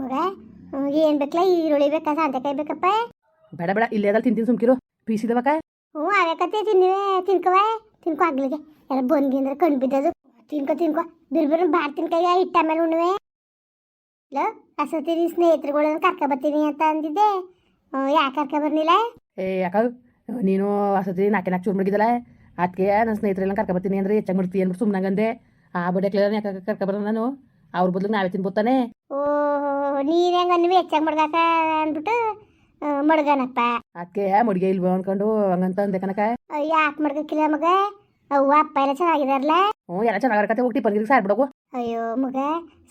ಮಗ ಏನ್ ಬೇಕಲ್ಲ ಈರುಳ್ಳಿ ಬೇಕಾ ಸಾಂತೆಕಾಯಿ ಬೇಕಪ್ಪ. ಬೇಡ ಬೇಡ ಇಲ್ಲೇ ಅದಲ್ಲ ತಿಂತೀನಿ ಸುಮ್ಕಿರು. ಪೀಸಿದವಕ ಹ್ಞೂ ಆಗಕತ್ತೆ ತಿನ್ನಿವೆ ತಿನ್ಕವ ತಿನ್ಕೊ ಆಗ್ಲಿಗೆ. ಎಲ್ಲ ಬಂದ್ಗಿ ಅಂದ್ರೆ ಕಣ್ಣು ಬಿದ್ದದು. ತಿನ್ಕೋ ತಿನ್ಕೊ. ಬಿರ್ ಬಿರ್ ತಿನ್ಕಯ್ಯ ಇಟ್ಟ ಮೇಲೆ ಉಣ್ಣುವೆ. ಇಲ್ಲ ಅಸತಿ ನಿನ್ ಸ್ನೇಹಿತರುಗಳನ್ನ ಕರ್ಕೊ ಬರ್ತೀನಿ ಅಂತ ಅಂದಿದ್ದೆ. ಯಾಕೆ ಕರ್ಕ ಬರ್ಲಿಲ್ಲ ಏ ಯಾಕ? ನೀನು ವಸತಿ ನಾಲ್ಕೆ ನಾಲ್ಕು ಚೂರು ಮಡಗಿದಲ್ಲ ಅದಕ್ಕೆ ನನ್ನ ಸ್ನೇಹಿತರೆಲ್ಲ ಕರ್ಕೊಬರ್ತೀನಿ ಅಂದ್ರೆ ಹೆಚ್ಚಾಗಿ ಮಾಡ್ತೀನಿ ಅಂದ್ಬಿಟ್ಟು ಸುಮ್ಮನಂಗಂದೆ ಆ ಬಡ್ಡೆ ಕ್ಲಿಯರ್ ಕರ್ಕ ಬರೋಣ ನಾನು? ಅವ್ರ ಬದಲು ನಾವೇ ತಿನ್ಬೋತಾನೆ ಓ ನೀನ್ ಹೆಂಗ ಅನ್ವಿ ಹೆಚ್ಚಾಗಿ ಮಡ್ಗಾಕ ಅಂದ್ಬಿಟ್ಟು ಮಡ್ಗನಪ್ಪ. ಅದಕ್ಕೆ ಮಡಿಗೆ ಇಲ್ವೋ ಅನ್ಕೊಂಡು ಹಂಗಂತ ಅಂದೆ ಕನಕ ಯಾಕೆ ಮಡ್ಗಕ್ಕಿಲ್ಲ ಮಗ? ಅವ್ವ ಅಪ್ಪ ಎಲ್ಲ ಚೆನ್ನಾಗಿದಾರಲ್ಲ? ಹ್ಞೂ ಎಲ್ಲ ಚೆನ್ನಾಗಿರಕತ್ತೆ ಹೋಗಿ ಸಾರ್ ಬಿಡೋಗು ಅಯ್ಯೋ ಮಗ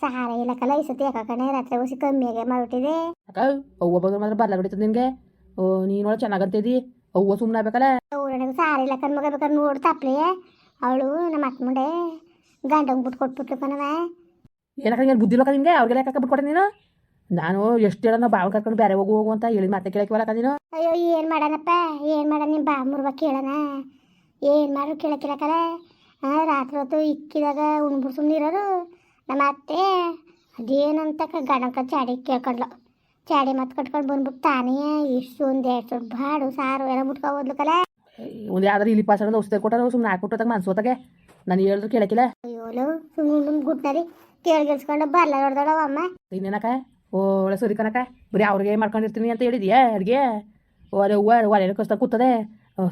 ಸಹಾರ ಇಲ್ಲ ಕಲ ಈ ಸತಿ ಯಾಕಣೆ ರಾತ್ರಿ ಹೊಸಿ ಕಮ್ಮಿಯಾಗೆ ಮಾಡ್ಬಿಟ್ಟಿದೆ. ಅಕ್ಕ ಅವ್ವ ಬಂದ್ರೆ ಮಾತ್ರ ಬರ್ಲ ಬಿಡ್ತದೆ ನಿನಗೆ. ಓ ನೀನು ಚನ್ನಾಗಿ ಚೆನ್ನಾಗಂತಿದ್ದಿ ಅವ್ವ ಸುಮ್ಮನೆ ಆಗ್ಬೇಕಲ್ಲ. ಊರಣಿಗೆ ಸಾರ ಇಲ್ಲ ಕಣ್ ಮಗ ಬೇಕಾದ್ರೆ ನೋಡ್ತಾಪ್ಲೇ ಅವಳು ನಮ್ಮ ಅಕ್ಕ ಮುಂಡೆ ಗಂಡ ಬಿಟ್ಟು ಕೊಟ್ಬಿಟ್ಲು ಕಣವ ಏನಕ್ಕ ಬುದ್ಧಿ ಇಲ್ಲಕ್ಕ ನಿನಗೆ? ಅವ್ರಿಗೆಲ್ಲ ಯಾಕೆ ಬಿಟ್ಕೊಟ್ಟೆ ನೀನು? ನಾನು ಎಷ್ಟು ಹೇಳೋ ಬಾವು ಕರ್ಕೊಂಡು ಬೇರೆ ಹೋಗು ಹೋಗು ಅಂತ ಹೇಳಿ ಮತ್ತೆ ಕೇಳಕ್ಕೆ ಬರಕ್ಕ ನೀನು. ಅಯ್ಯೋ ಏನು ಮಾಡೋಣಪ್ಪ? ಏನು ಮಾಡ ನಿಮ್ ಬಾ ಮುರ್ವ ಕೇಳೋಣ ಏನು ಮಾಡ್ರು ಕೇಳಕ್ಕಿಲ್ಲಕಲ್ಲ ಹಾಂ ರಾತ್ರಿ ಹೊತ್ತು ಇಕ್ಕಿದಾಗ ಉಣ್ಬಿಟ್ಟು ಸುಮ್ಮನೆ ಇರೋರು ನಮ್ಮ ಅತ್ತೆ ಅದೇನಂತ ಗಣಕ ಚಾಡಿ ಕೇಳ್ಕೊಂಡ್ಲು ಚಾಡಿ ಮತ್ತೆ ಕಟ್ಕೊಂಡು ಬಂದ್ಬಿಟ್ಟು ತಾನೇ ಇಷ್ಟು ಒಂದು ಎರಡ್ ಸೊಟ್ಟು ಬಾಡು ಸಾರು ಎಲ್ಲ ಮುಟ್ಕೊ ಹೋದ್ಲಕಲ್ಲ ಒಂದು ಯಾವ್ದಾರು ಇಲ್ಲಿ ಪಾಸ್ ಅನ್ನೋದು ಔಷಧಿ ಕೊಟ್ಟಾರ ಸುಮ್ಮನೆ ಹಾಕ್ಬಿಟ್ಟು ಮನ್ಸೋತಾಗೆ ನಾನು ಹೇಳಿದ್ರು ಕೇಳಕ್ಕಿಲ್ಲ ಅಯ್ಯೋಲು ಸುಮ್ಮನೆ ಗುಟ್ನಲ್ಲಿ ಕೇಳ್ಗೆಲ್ಸ್ಕೊಂಡು ಬರ್ಲ ಹೊಡೆದಳವ ಅಮ್ಮ. ಇನ್ನೇನಕ್ಕ? ಒಳ್ಳೆ ಸರಿ ಕನಕ ಬರೀ ಅವ್ರಿಗೆ ಮಾಡ್ಕೊಂಡಿರ್ತೀನಿ ಅಂತ ಹೇಳಿದ್ಯಾ ಅಡುಗೆ? ಅದೇ ಹೂವು ಒಲೆ ಕಷ್ಟ ಕೂತದೆ.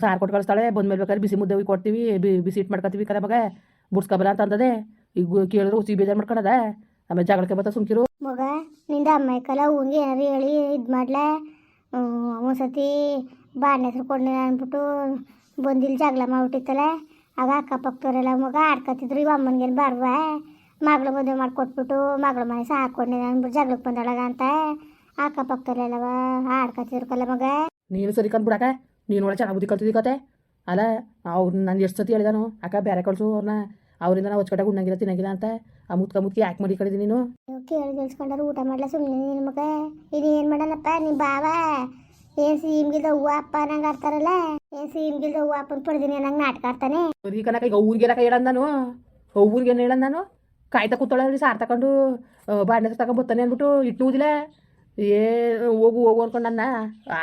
ಸಾರು ಕೊಟ್ಟು ಕಳಿಸ್ತಾಳೆ. ಬಂದ್ಮೇಲೆ ಬೇಕಾದ್ರೆ ಬಿಸಿ ಮುದ್ದೆ ಕೊಡ್ತೀವಿ ಬಿಸಿ ಇಟ್ಟು ಮಾಡ್ಕೊತೀವಿ ಕರೆ ಮಗ. ಬುಡ್ಸ್ಕೊಬರ ಅಂತ ಅಂದದೆ. ಈಗ ಕೇಳಿದ್ರು ಹುಸಿ ಬೇಜಾರು ಮಾಡ್ಕೊಳದ ಆಮೇಲೆ ಜಗಳಕ್ಕೆ ಬತ್ತ ಸುಮ್ಕಿರು. ಮಗ, ನಿಂದ ಅಮ್ಮಯ್ಕಲ್ಲ ಹೂಂಗೆ ಏನಾರು ಹೇಳಿ, ಇದು ಮಾಡ್ಲ. ಒಂದ್ಸತಿ ಬಾಣ್ಣ ಹೆಸರು ಕೊಡ್ನಿ ಅಂದ್ಬಿಟ್ಟು ಬಂದಿಲ್ಲ ಜಗಳ ಮಾಡಿಬಿಟ್ಟಿತ್ತಲ್ಲ. ಆಗ ಅಕ್ಕಪಕ್ಕದವರೆಲ್ಲ ಮಗ ಆಡ್ಕೊತಿದ್ರು ಇವ ಅಮ್ಮನಿಗೆ ಬರ್ವ? ಮಗಳ ಮದುವೆ ಮಾಡಿಕೊಟ್ಬಿಟ್ಟು ಮಗಳ ಮನೆ ಸಾಕೊಂಡೆ ಅಂದ್ಬಿಟ್ಟು ಜಗಳಕ್ಕೆ ಬಂದಳಗ ಅಂತ. ಅಕ್ಕಪಕ್ಕದವರೆಲ್ಲವ ಆಡ್ಕತ್ತಿದ್ರು ಕಲ್ಲ ಮಗ. ನೀನು ಸರಿ ಕಂಡು ಬಿಡಕ್ಕ ನೀನು ಒಳ್ಳೆ ಚೆನ್ನಾಗಿ ಬುದ್ಧಿ ಕಲ್ತಿದ್ದಿ ಕತೆ? ಅಲ್ಲ ಅವ್ರು ನಾನು ಎಷ್ಟು ಸತಿ ಹೇಳಿದಾನು ಅಕ್ಕ ಬೇರೆ ಕಳಿಸು ಅವ್ರನ್ನ ಅವರಿಂದ ನಾವು ಹೊಚ್ಕಟ್ಟಾಗ ಉಣ್ಣಂಗಿಲ್ಲ ತಿನ್ನಂಗಿಲ್ಲ ಅಂತ. ಆ ಮುತ್ಕ ಮುತ್ಕಿ ಯಾಕೆ ಮಾಡಿ ಕಳಿದಿ ನೀನು? ಕೇಳಿ ಕೇಳಿಸ್ಕೊಂಡ್ರೆ ಊಟ ಮಾಡ್ಲ ಸುಮ್ಮನೆ ನಿನ್ನ ಮಗ. ಇದು ಏನು ಮಾಡಲ್ಲಪ್ಪ ನಿಮ್ಮ ಬಾವ ಏನು ಸೀಮ್ಗಿಲ್ದ ಹೂವು ಅಪ್ಪ ನಂಗೆ ಆಡ್ತಾರಲ್ಲ? ಏನು ಸೀಮ್ಗಿಲ್ದ ಹೂವು ಅಪ್ಪನ ಪಡೆದಿನಿ ನಂಗೆ ನಾಟಕ ಆಡ್ತಾನೆ? ಈಗ ಊರಿಗೆಲ್ಲ ಹೇಳಂದ ನಾನು. ಊರಿಗೆ ಏನು ಹೇಳಂದ ನಾನು. ಕಾಯ್ತಾ ಕೂತಾಳಲ್ರಿ ಸಾರ್ ತಗೊಂಡು ಬಾಂಡೆ ತಗೊಂಡು ಬರ್ತಾನೆ ಅಂದ್ಬಿಟ್ಟು ಇಟ್ಟು ಊದಿಲ್ಲ ಏ, ಹೋಗು ಹೋಗು ಅನ್ಕೊಂಡು ನನ್ನ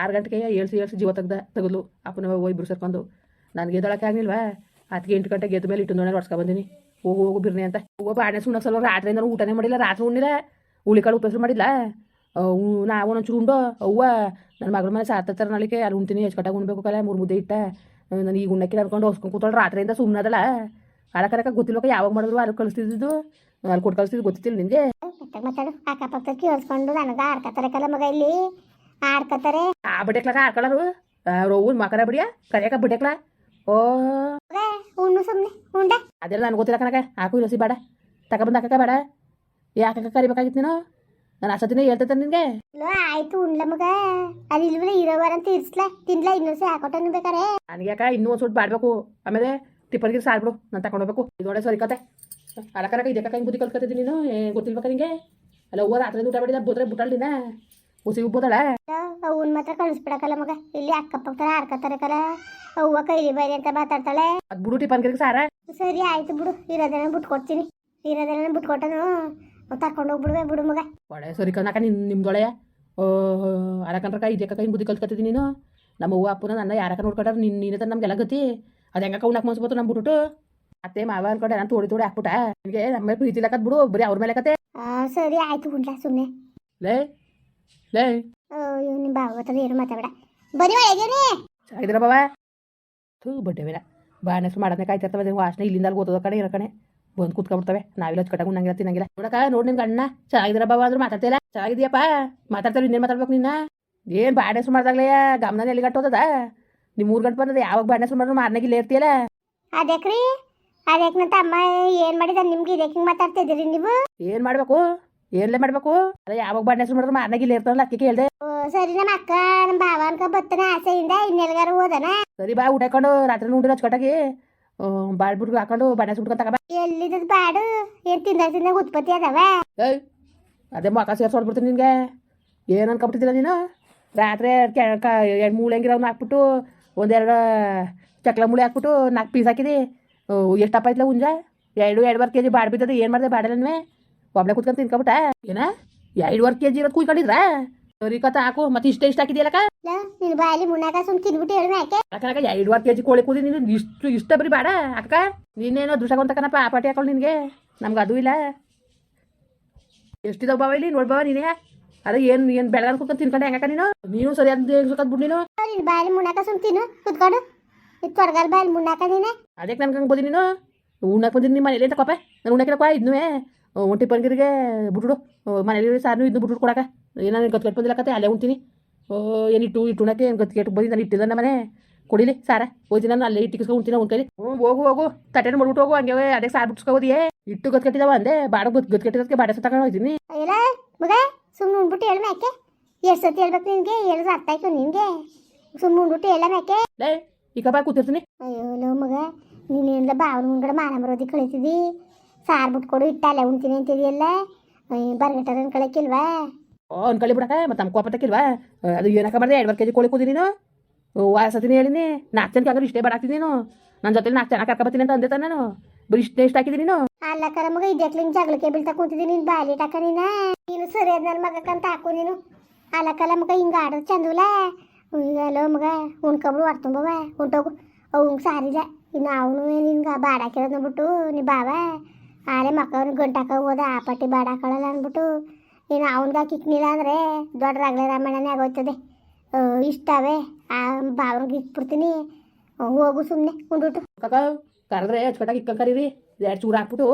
ಆರು ಗಂಟೆಗೆ ಏಳ್ಸಿ ಏಳ್ಸಿ ಜೀವ ತೆಗ್ದ, ತೆಗದ್ಲು. ಅಪ್ಪನ ಇಬ್ಬರು ಸೇರ್ಕೊಂಡು. ನನಗೆ ಎದ್ದೊಳಕ್ಕೆ ಆಗಲಿಲ್ವಾ? ಅದಕ್ಕೆ ಎಂಟು ಗಂಟೆಗೆ ಎದ್ದ ಮೇಲೆ ಇಟ್ಟು ನೋಡಿ ಹೊಡ್ಸ್ಕೊ ಬಂದೀನಿ. ಹೋಗು ಹೋಗು, ಬಿರ್ನಿ ಅಂತ. ಹೋಗೋ ಬಾಂಡೆ ಸುಣ್ಣ ಸಲ ರಾತ್ರಿಯಿಂದ ಊಟನೇ ಮಾಡಿಲ್ಲ, ರಾತ್ರಿ ಉಣ್ಣಿಲ್ಲ. ಉಳಿಕಾಳು ಉಪಯೋಗ ಮಾಡಿಲ್ಲ ನಾವು ಒಂಚೂರು ಉಂಡು. ಅವ್ವ ನನ್ನ ಮಗಳ ಮನೆ ಸಾರ್ತಾರೆ ನಾಳಿಗೆ ಅಲ್ಲಿ ಉಣ್ತೀನಿ ಕಟ್ಟಾಗಿ ಉಣ್ಬೇಕು ಕಲೆ, ಮೂರು ಮುದ್ದೆ ಇಟ್ಟ. ನಾನು ಈಗ ಉಣ್ಣಕ್ಕೆ ನಡ್ಕೊಂಡು ಹೊಸ್ಕೊಂಡು ಕೂತಾಳೆ, ರಾತ್ರಿಯಿಂದ ಸುಮ್ಮನೆ ಅದಲ್ಲ ಗೊತ್ತಿಲ್ಲಕ ಯಾವಾಗ ಮಾಡಿದ್ರು ಅಲ್ಲಿ ಕಳಿಸ್ತಿದ್ದು ಅಲ್ಲಿ ಕೊಟ್ಟು ಕಳಿಸ್ತಿದ್ದು ಗೊತ್ತಿಲ್ಲ ನಿಂಗೆ. ಮತ್ತೆ ಮಾತಾಡು. ಅಕ್ಕಪಕ್ಕ ಕೇಳಿಸ್ಕೊಂಡು ನನಗೆ ಆಡ್ಕತಾರೆ ಕಲ ಮಗ ಇಲ್ಲಿ. ಆಡ್ಕತಾರೆ ಆ ಬಡ್ಡೆಕ್ಲಾಗ ಹಾಕೊಳ್ಳೋರು ರೋವು ಮಕರ ಬಿಡಿಯ? ಕರೆಯಕ ಬಿಡ್ಡೆಕ್ಲ ಓ. ಉಣ್ಣು ಸುಮ್ಮನೆ ಉಂಡ. ಅದೆಲ್ಲ ನನಗೆ ಗೊತ್ತಿಲ್ಲ ಕಣಕ ಹಾಕು ಇಲ್ಲಸಿ ಬೇಡ. ತಕ ಬಂದು ಹಾಕಕ ಬೇಡ. ಯಾಕಕ್ಕ ಕರಿಬೇಕಾಗಿತ್ತು ನೀನು? ನಾನು ಅಸತಿನೇ ಹೇಳ್ತೈತೆ ನಿನಗೆ. ಆಯ್ತು ಉಣ್ಲ ಮಗ. ಅದು ಇಲ್ವಲ್ಲ ಇರೋವಾರ ಅಂತ ಇರ್ಸ್ಲ. ತಿನ್ಲ ಇನ್ನೊಂದ್ಸಿ ಹಾಕೊಟ್ಟನು ಬೇಕಾರೆ ನನಗೆ ಯಾಕ ಇನ್ನೂ ಒಂದು ಸ್ವಲ್ಪ ಬಾಡ್ಬೇಕು. ಆಮೇಲೆ ಟಿಪ್ಪರ್ಗೆ ಸಾರ್ಬಿಡು ನಾನು ತಗೊಂಡು ಹೋಗ್ಬೇಕು. ಇದೊಡೆ ಸರಿ ಕತೆ. ಅಲಕನಕ ಕನಕ ಇದಕ್ಕೆ ಹಿಂಗೆ ಬುದ್ಧಿ ಕಲ್ತ್ಕೊತಿದ್ದೀನಿ ನೀನು. ಗೊತ್ತಿಲ್ಬೇಕ ನಿಂಗೆ ಅಲ್ಲ ಹೂವ ರಾತ್ರಿ ಊಟ ಮಾಡಿದ ಬುದ್ರೆ ಬುಟ್ಟಳ್ದಿನ ಹುಸಿ ಉಬ್ಬೋದಳ? ಅವನ್ ಮಾತ್ರ ಕಳಿಸ್ಬಿಡಕಲ್ಲ ಮಗ. ಇಲ್ಲಿ ಅಕ್ಕಪಕ್ಕದ ಆಡ್ಕತ್ತಾರೆ ಕಲ. ಅವ್ವ ಕೈಲಿ ಬೈಲಿ ಅಂತ ಮಾತಾಡ್ತಾಳೆ. ಅದು ಬಿಡು ಟಿಪ್ಪನ್ಗಿರಿಗೆ ಸಾರ. ಸರಿ ಆಯ್ತು ಬಿಡು ಇರೋದನ್ನ ಬಿಟ್ಕೊಡ್ತೀನಿ. ಇರೋದನ್ನ ಬಿಟ್ಕೊಟ್ಟನು ತಕೊಂಡು ಹೋಗ್ಬಿಡುವೆ ಬಿಡು ಮಗ. ಒಳ್ಳೆ ಸರಿ ಕನಕ ನಿನ್ ನಿಮ್ದೊಳೆಯ? ಓ ಅರಕಂಡ್ರಕ ಇದಕ್ಕೆ ಹಿಂಗೆ ಬುದ್ಧಿ ಕಲ್ತ್ಕೊತಿದ್ದೀನಿ ನೀನು. ನಮ್ಮ ಅವ್ವ ಅಪ್ಪನ ನನ್ನ ಯಾರಕ ನೋಡ್ಕೊಟ್ಟಾರ ನಿನ್ನ ನೀನೇ ತಂದು ನಮಗೆಲ್ಲ ಗತಿ. ಅದು ಹೆಂಗಕ್ಕ ಉಣ್ಣಕ್ಕೆ ಮನ್ಸ್ಬೋದು ನಮ್ಮ ಬಿಟ್ಬಿಟ್ಟು ಅತ್ತೆ ಮಾವ ಅನ್ಕೊಂಡೆ ನಾನು ತೋಡಿ ತೋಡಿ ಹಾಕ್ಬಿಟ್ಟ ನಿನಗೆ ನಮ್ಮ ಮೇಲೆ ಪ್ರೀತಿ ಲೆಕ್ಕದ್ ಬಿಡು ಬರೀ ಅವ್ರ ಮೇಲೆ ಕತೆ ಸರಿ ಆಯ್ತು ಗುಂಡ್ಲ ಸುಮ್ಮನೆ ಲೇ ಲೇ ನಿಮ್ಮ ಗೊತ್ತದ ಏನು ಮಾತಾಡ ಬರೀ ಒಳಗೇನೆ ಚೆನ್ನಾಗಿದ್ದೀರ ಬಾವ ಥೂ ಬಡ್ಡೆ ಬೇಡ ಬಾಣಸ್ ಮಾಡೋದನ್ನ ಕಾಯ್ತಿರ್ತವೆ ವಾಸನೆ ಇಲ್ಲಿಂದ ಗೊತ್ತದ ಕಡೆ ಇರೋ ಕಡೆ ಬಂದು ಕೂತ್ಕೊಂಡ್ಬಿಡ್ತವೆ ನಾವೆಲ್ಲ ಹಚ್ಕಟ್ಟಾಗ ಉಣ್ಣಂಗಿಲ್ಲ ತಿನ್ನಂಗಿಲ್ಲ ನೋಡಕ ನೋಡಿ ನಿಮ್ಗೆ ಅಣ್ಣ ಚೆನ್ನಾಗಿದ್ರ ಬಾವ ಅಂದ್ರೆ ಮಾತಾಡ್ತಿಲ್ಲ ಚೆನ್ನಾಗಿದ್ಯಪ್ಪ ಮಾತಾಡ್ತಾರೆ ಇನ್ನೇನು ಮಾತಾಡ್ಬೇಕು ನಿನ್ನ ಏನು ಬಾಣ ಹೆಸರು ಮಾಡ್ದಾಗ್ಲೇ ಗಮನ ಎಲ್ಲಿ ಗಟ್ಟೋದದ ನಿಮ್ಮ ಮೂರು ಗಂಟೆ ಬಂದದ ಯಾವಾಗ ಬಣ್ಣ ಸುಮಾರು ಮಾರ್ನಾಗಿಲ್ಲ ಇರ್ತೀಯಲ್ಲ? ಅದಕ್ರಿ? ಅದಕ್ಕೆ ನನ್ನ ತಮ್ಮ ಏನು ಮಾಡಿದ ನಿಮ್ಗೆ? ಇದಕ್ಕೆ ಹಿಂಗೆ ಮಾತಾಡ್ತಿದ್ದೀರಿ ನೀವು? ಏನು ಮಾಡಬೇಕು? ಏನ್ಲೇ ಮಾಡ್ಬೇಕು? ಅದೇ ಯಾವಾಗ ಬಣ್ಣ ಸುಮಾರು ಮಾರ್ನಾಗಿಲ್ಲ ಇರ್ತಾರಲ್ಲ ಅಕ್ಕಿ ಕೇಳಿದೆ ಓ, ಸರಿ ನಮ್ಮ ಅಕ್ಕ ನಮ್ಮ ಭಾವ ಅನ್ಕ ಬತ್ತನ ಆಸೆಯಿಂದ ಇನ್ನೆಲ್ಗಾರ ಹೋದನ? ಸರಿ ಬಾ ಊಟ ಹಾಕೊಂಡು ರಾತ್ರಿ ಉಂಡಿರ ಹಚ್ಕೊಟ್ಟಾಗಿ ಬಾಳ್ಬಿಟ್ಟು ಹಾಕೊಂಡು ಬಣ್ಣ ಸುಟ್ಕೊಂಡ್ ತಗಬ ಎಲ್ಲಿದ್ದದ ಬಾಡು? ಏನ್ ತಿಂದ ತಿಂದ ಉತ್ಪತ್ತಿ ಅದಾವ? ಏಯ್ ಅದೇ ಮಕ್ಕ ಸೇರ್ಸೋಡ್ಬಿಡ್ತೀನಿ ನಿನ್ಗೆ. ಏನು ಅನ್ಕೊಬಿಟ್ಟಿದ್ದಿಲ್ಲ ನೀನು? ರಾತ್ರಿ ಎರಡು ಮೂಳೆಂಗಿರವ್ನ ಹಾಕ್ಬಿಟ್ಟು ಒಂದೆರಡು ಚಕ್ಲ ಮುಳಿ ಹಾಕ್ಬಿಟ್ಟು ನಾಲ್ಕು ಪೀಸ್ ಹಾಕಿದೆ. ಎಷ್ಟಪ್ಪ ಐತ್ಲ ಹುಂಜ? ಎರಡು ಎರಡುವರೆ ಕೆ ಜಿ ಬಾಡ್ ಬಿದ್ದದ ಏನು ಮಾಡಿದೆ ಬಾಡಲನ್ವೇ ಒಬ್ಳೆ ಕುತ್ಕೊಂಡು ತಿನ್ಕೊಬಿಟ್ಟ? ಏನ? ಎರಡುವರೆ ಕೆ ಜಿ ಇರೋದು ಕುಯ್ಕೊಂಡಿದ್ರ? ಸರಿ ಹಾಕು. ಮತ್ತೆ ಇಷ್ಟ ಇಷ್ಟ ಹಾಕಿದ್ಯಲ್ಲಕ್ಕ ನಿನ್ನ ಬಾಯಲ್ಲಿ ಮುನ್ನಾಕ ಸುಮ್ ತಿಂದ್ಬಿಟ್ಟು ಹೇಳು ಯಾಕೆ ಎರಡುವರೆ ಕೆ ಜಿ ಕೋಳಿ ಕೂದಿ ನೀನು ಇಷ್ಟು ಇಷ್ಟ ಬರೀ ಬೇಡ ಅಕ್ಕ. ನೀನೇನೋ ದುಷ್ಟಕೊಂತಕನಪ್ಪ ಆ ಪಾಟಿ ಹಾಕೊಂಡು ನಿನಗೆ. ನಮ್ಗೆ ಅದು ಇಲ್ಲ. ಎಷ್ಟಿದಾವ ಬಾವ ಇಲ್ಲಿ? ನೋಡ್ಬಾವ ನೀನೇ. ಅದೇ ಏನ್ ಏನ್ ಬೆಳಗಾನ್ ಕುತ್ಕೊಂಡು ತಿನ್ಕೊಂಡೆ ಹೆಂಗಕ್ಕ ನೀನು? ನೀನು ಸರಿ ಅಂತ ಬಿಟ್ಟು ನೀನು? ನಿನ್ನ ಬಾಯಲ್ಲಿ ಮುನ್ನಾಕ ಸುಮ್ ತಿನ್ನು ಕುತ್ಕೊಂಡು. ಇದು ತೊಡಗಲ್ ಬಾಯಲ್ಲಿ ಮುನ್ನಾಕ ನೀನೆ. ಅದಕ್ಕೆ ನನ್ಗೆ ಹಂಗೆ ನೀನು? ಉಣ್ಣಕ್ಕೆ ಬಂದಿನಿ ನಿಮ್ಮ ಮನೇಲಿ ಅಂತ ಕೋಪ ನಾನು ಉಣ್ಣಕ್ಕಿಲ್ಲಪ್ಪ ಇದ್ನುವೆ. ಒಂಟಿ ಪನ್ಗಿರಿಗೆ ಬಿಟ್ಬಿಡು ಮನೇಲಿ ಸಾರು ಇದನ್ನು ಬಿಟ್ಬಿಟ್ಟು ಕೊಡಕ. ಏನೋ ಗತ್ ಕೆಟ್ಟು ಬಂದಿಲ್ಲ ಕತೆ ಅಲ್ಲೇ ಉಣ್ತೀನಿ. ಓ ಏನು ಇಟ್ಟು ಇಟ್ಟು ಉಣ್ಣಕ್ಕೆ ಏನು ಗತ್ ಕೆಟ್ಟು ಬಂದು? ನಾನು ಇಟ್ಟಿಲ್ಲ ನಮ್ಮ ಮನೆ. ಕೊಡಿಲಿ ಸಾರ. ಹೋಯ್ತೀನಿ ನಾನು ಅಲ್ಲೇ ಇಟ್ಟಿಸ್ಕೊ ಉಣ್ತೀನಿ ಉಣ್ಕೈಲಿ ಹ್ಞೂ ಹೋಗು ಹೋಗು. ತಟ್ಟೆನ ಮಾಡ್ಬಿಟ್ಟು ಹೋಗು ಹಂಗೆ ಅದೇ ಸಾರು ಬಿಟ್ಸ್ಕೋಬೋದಿಯೇ ಇಟ್ಟು ಗತ್ ಕಟ್ಟಿದಾವ ಅಂದೆ. ಬಾಡ ಗತ್ ಗತ್ ಕೆಟ್ಟಿದ್ದಕ್ಕೆ ಬಾಡ ಹೋಯ್ತೀನಿ. ಅಯ್ಯಲ್ಲ ಮಗ. ಸುಮ್ಮನೆ ಉಂಡ್ಬಿಟ್ಟು ಹೇಳು ಯಾಕೆ? ಎಷ್ಟು ಸತಿ ಹೇಳ್ಬೇಕು ನಿನಗೆ? ಹೇಳಿದ್ರೆ ಅರ್ಥ ಆಯ್ತು ನಿನಗೆ? ಸುಮ್ಮನೆ ಉಂಡ್ಬಿಟ್ಟು ಹೇಳ ಯಾಕೆ? ಲೇ ಈ ಕಬ್ಬ ಕೂತಿರ್ತೀನಿ. ಅಯ್ಯೋ ಲೋ ಮಗ ನೀನೇನಿಲ್ಲ ಬಾವನ ಮುಂದ್ಗಡೆ ಮಾನ ಬರೋದಿ ಕಳಿತಿದ್ದಿ ಸಾರು ಬಿಟ್ಕೊಡು ಇಟ್ಟಲ್ಲ ಉಣ್ತೀನಿ ಅಂತಿದೆಯಲ್ಲ? ಬರ್ಗಟ್ಟರ ಕಳಕಿಲ್ವಾ? ಓ ಅನ್ಕೊಳ್ಳಿ ಬಿಡಕ ಮತ್ತೆ ನಮ್ಮ ಕೋಪ ತಕ್ಕಿಲ್ವಾ ಅದು ಏನಕ್ಕ ಬರ್ದೆ ಎರಡು ಕೆ ಜಿ ಕೋಳಿ ಕೂದಿ ನೀನು? ವಾಸತಿನಿ ಹೇಳಿನಿ. ನಾಲ್ಕು ಜನಕ್ಕೆ ಹಾಕಿದ್ರೆ ಇಷ್ಟೇ ಬಾಡಾಕ್ತೀನಿ ನಾನು? ನನ್ನ ಜೊತೆ ನಾಲ್ಕು ಜನ ಕರ್ಕೊಬತ್ತೀನಿ ಅಂತ ಅಂದೆ ನಾನು. ಬರೀ ಇಷ್ಟೇ ಇಷ್ಟ ಹಾಕಿದ್ದೀನಿ ನೀನು. ಅಲ್ಲ ಕರ ಮಗ ಇದಕ್ಲಿಂಗ್ ಜಗಳಕ್ಕೆ ಬೀಳ್ತಾ ಕೂತಿದ್ದೀನಿ ನೀನು ಬಾಲಿ ಟಾಕ ನೀನ? ನೀನು ಸರಿಯಾದ ನನ್ನ ಮಗಕ್ಕಂತ ಹಾಕು ನೀನು. ಅಲ್ಲ ಕಲ ಮಗ ಹಿಂಗೆ ಆಡೋದು ಚಂದಲ್ಲ ಅಲ್ಲೋ ಮಗ ಉಣ್ಕೊಬ್ರು ಹೊಡ್ತುಂಬವ ಉಂಟೋಗು ಅವಂಗೆ ಸಾರಿಲ್ಲ ಇನ್ನು ಅವನು ನಿನ್ಗೆ ಬಾಡ ಹಾಕಿರೋದು ಅಂದ್ಬಿಟ್ಟು ನೀ ಬಾವ ಆಳೆ ಮಕ್ಕವ್ನ ಗಂಟಾಕ ಹೋದ ಆ ಪಟ್ಟಿ ಬಾಡ ಹಾಕೊಳ್ಳಲ್ಲ ಅಂದ್ಬಿಟ್ಟು ನೀನು ಅವನ್ಗ ಕಿಕ್ನಿಲ್ಲ ಅಂದ್ರೆ ದೊಡ್ಡ ರಗಳೆ ರಾಮಾಯಣನೇ ಆಗೋಯ್ತದೆ. ಇಷ್ಟವೇ. ಆ ಬಾವನಿಗೆ ಇಟ್ಬಿಡ್ತೀನಿ. ಹೋಗು ಸುಮ್ಮನೆ ಉಂಡುಟು ಕರೆದ್ರೆ ಅಚ್ಚುಕಟ್ಟಾಗಿ ಇಕ್ಕ ಕರೀರಿ, ಎರಡು ಚೂರು ಹಾಕ್ಬಿಟ್ಟು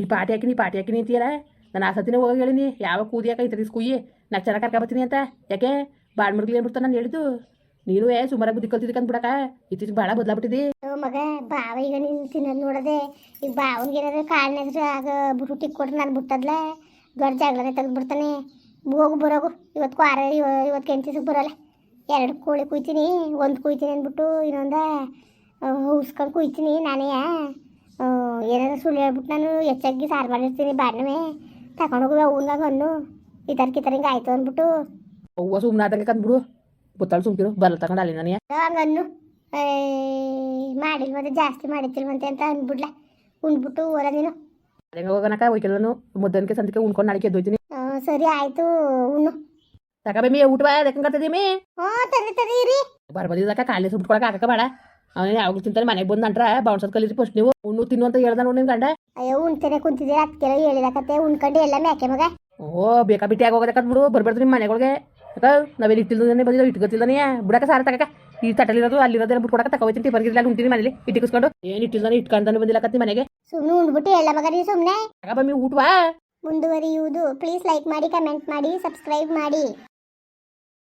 ಈ ಪಾಟಿ ಹಾಕಿನಿ ಪಾಟಿ ಹಾಕಿನಿ ಅಂತೀರ ನಾನು ಆ ಸತಿನೇ ಹೋಗಿ ಹೇಳಿನಿ ಯಾವ ಕೂದಿ ಹಾಕ ಈ ಕುಯ್ಯಿ ನಾ ಚೆನ್ನಾಗಿ ಕರ್ಕೊಬತ್ತೀನಿ ಅಂತ, ಯಾಕೆ? ಬಾಡ್ ಮರ್ಗ್ಲಿ ಅಂದ್ಬಿಡ್ತಾ ನಾನು ಹೇಳಿದ್ದು. ನೀನು, ಏ, ಸುಮಾರಾಗಿ ಬುದ್ಧಿ ಕಲ್ತಿದ್ದಕ್ಕೆ ಬಿಡಕ ಇತ್ತೀಚೆಗೆ ಭಾಳ ಬದಲಾಗ್ಬಿಟ್ಟಿದ್ದಿ ಮಗ, ಬಾವ ಈಗ ನೀನು ತಿನ್ನೋದು ನೋಡದೆ ಈಗ ಬಾವನ್ಗೆ ಏನಾದ್ರು ಆಗ ಬಿಟ್ಟು ಟಿಕ್ ಕೊಟ್ರೆ ನಾನು ಬಿಟ್ಟದ್ಲ? ದೊಡ್ಡ ಜಗಳನೆ ತೆಗೆದ್ಬಿಡ್ತಾನೆ ಹೋಗು, ಬರೋಗು, ಇವತ್ತು ವಾರ ಇವತ್ತು ಎಂಟು ಬರೋಲ್ಲ ಎರಡು ಕೋಳಿ ಕುಯ್ತೀನಿ, ಒಂದು ಕುಯ್ತೀನಿ ಅಂದ್ಬಿಟ್ಟು ಇನ್ನೊಂದ ಉಸ್ಕೊಂಡು ಕುಯ್ತೀನಿ ನಾನೇ. ಏನಾದ್ರು ಸುಳ್ಳು ಹೇಳ್ಬಿಟ್ಟು ನಾನು ಹೆಚ್ಚಾಗಿ ಸಾರು ಮಾಡಿರ್ತೀನಿ ಬಾಡ್ನವೇ. ತಗೊಂಡೋಗುವ ಅವನಾಗ ಅನ್ನು. ಈ ಥರ ಹಿಂಗೆ ಆಯ್ತು ಅಂದ್ಬಿಟ್ಟು. ಅವ್ವ ಸುಮ್ಮನೆ ಆದಂಗೆ ಕಂದ್ಬಿಡು. ಗೊತ್ತಾಳು ಸುಮ್ಕಿರು ಬರಲ್ಲ ತಗೊಂಡು ಅಲ್ಲಿ ನನಗೆ ಹಂಗನ್ನು ಮಾಡಿಲ್ವಂತೆ ಜಾಸ್ತಿ ಮಾಡಿತಿಲ್ವಂತೆ ಅಂತ ಅಂದ್ಬಿಡ್ಲ ಉಂಡ್ಬಿಟ್ಟು ಓರ ನೀನು. ಅದೇ ಹೋಗೋಣಕ ಒಯ್ಕೆಲ್ಲನು ಮುದ್ದನಕ್ಕೆ ಸಂತಿಕೆ ಉಣ್ಕೊಂಡು ನಾಳೆ ಎದ್ದೋಯ್ತೀನಿ. ಸರಿ ಆಯ್ತು ಉಣ್ಣು. ತಗಬೇಮಿ ಊಟ ಅದಕ್ಕೆ ಕರ್ತದೀಮಿ ಹ್ಞೂ ತಂದೆ ತಂದೆ ಇರಿ. ಬರ್ಬದಿದ್ದಕ್ಕ ಕಾಲಿ ಸುಟ್ಕೊಳಕ್ಕೆ ಹಾಕಕ ಬೇಡ. ಯಾವಾಗಲೂ ತಿಂತಾನೆ ಮನೆಗೆ ಬಂದು ನಂಟ್ರ ಬೌನ್ಸದ್ ಕಲೀರಿ ಫಸ್ಟ್ ನೀವು ಉಣ್ಣು ತಿನ್ನು ಅಂತ ಹೇಳ್ದ ನೋಡಿ ನಿಮ್ ಗಂಡ. ಅಯ್ಯೋ ಉಣ್ತೇನೆ ಕುಂತಿದ್ದೀರ? ಅದಕ್ಕೆಲ್ಲ ಹೇಳಿದ ಕತೆ ಉಣ್ಕೊಂಡು ಎಲ್ಲ ಮ್ಯಾಕೆ ಮಗ? ಓ ಬೇಕಾ ಬಿಟ್ಟಿ ಆಗೋಗದಕ್ಕ ಬಿಡು ಬರ್ಬಾರ್ದು ನಿಮ್ಮ ಮನೆಗಳಿಗೆ. ನಾವೇನು ಬಂದಿಲ್ಲ ಬಂದಿದ್ದಾವೆ ಇಟ್ಕೊತಿಲ್ದಾನೆ ಬಿಡಕ ಸಾರ ತಗಕ ಈ ತಟ್ಟಲಿರೋದು ಅಲ್ಲಿರೋದೆಲ್ಲ ಬಿಟ್ಕೊಡಕ ತಗೋತೀನಿ ಟಿಫನ್ಗಿಲ್ಲ ಉಂಟಿನಿ ಮನೇಲಿ ಇಟ್ಟಿಸ್ಕೊಂಡು ಏನು ಇಟ್ಟಿಲ್ದಾನೆ ಇಟ್ಕೊಂಡಾನೆ ಬಂದಿಲ್ಲ ಕತ್ತಿ ಮನೆಗೆ. ಸುಮ್ಮನೆ ಉಂಡ್ಬಿಟ್ಟು ಎಲ್ಲ ಮಗ ನೀವು ಸುಮ್ಮನೆ ಬಮ್ಮಿ ಊಟವಾ. ಮುಂದುವರಿಯುವುದು. ಪ್ಲೀಸ್ ಲೈಕ್ ಮಾಡಿ ಕಮೆಂಟ್ ಮಾಡಿ ಸಬ್ಸ್ಕ್ರೈಬ್ ಮಾಡಿ.